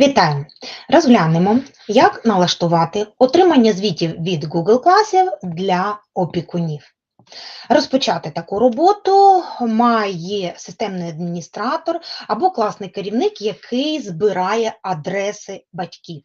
Вітаю! Розглянемо, як налаштувати отримання звітів від Google класів для опікунів. Розпочати таку роботу має системний адміністратор або класний керівник, який збирає адреси батьків.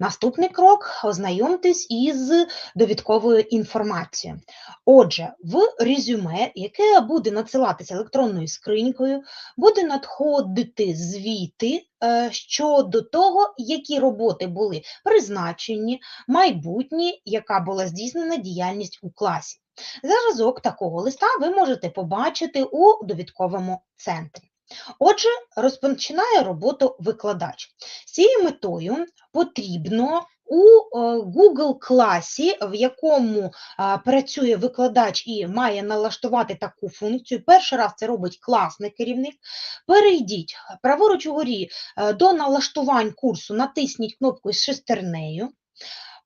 Наступний крок ознайомтесь із довідковою інформацією. Отже, в резюме, яке буде надсилатися електронною скринькою, буде надходити звіти е, щодо того, які роботи були призначені, майбутні, яка була здійснена діяльність у класі. Зразок такого листа ви можете побачити у довідковому центрі. Отже, розпочинає роботу викладач. З цією метою потрібно у е, Google класі, в якому працює викладач і має налаштувати таку функцію. Перший раз це робить класний керівник. Перейдіть праворуч угорі е, до налаштувань курсу, натисніть кнопку з шестернею.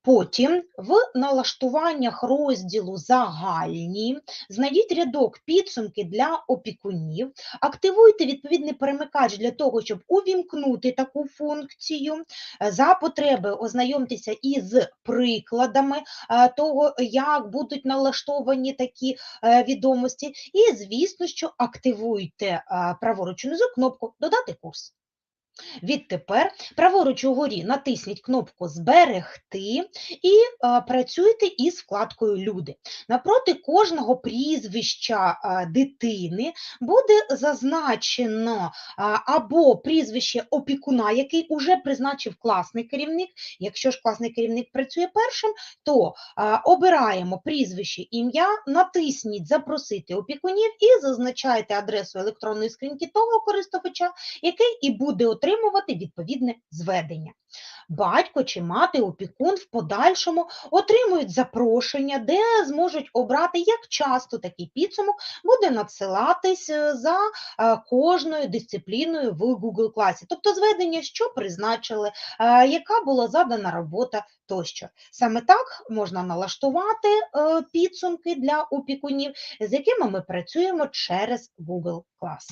Потім в налаштуваннях розділу Загальні знайдіть рядок підсумки для опікунів, активуйте відповідний перемикач для того, щоб увімкнути таку функцію. Е, За потреби ознайомтеся із прикладами е, того, як будуть налаштовані такі е, відомості. І, звісно, що активуйте праворуч унизу кнопку Додати курс. Відтепер праворуч угорі натисніть кнопку Зберегти і а, працюйте із вкладкою Люди. Напроти кожного прізвища а, дитини буде зазначено а, або прізвище опікуна, який уже призначив класний керівник. Якщо ж класний керівник працює першим, то обираємо прізвище, ім'я, натисніть Запросити опікунів і зазначайте адресу електронної скриньки того користувача, який і буде отримувати відповідне зведення. Батько чи мати опікун в подальшому отримують запрошення, де зможуть обрати, як часто такий підсумок буде надсилатись е, за е, кожною дисципліною в Google класі, тобто зведення, що призначили, е, яка була задана робота тощо. Саме так можна налаштувати підсумки для опікунів, з якими ми працюємо через Google клас.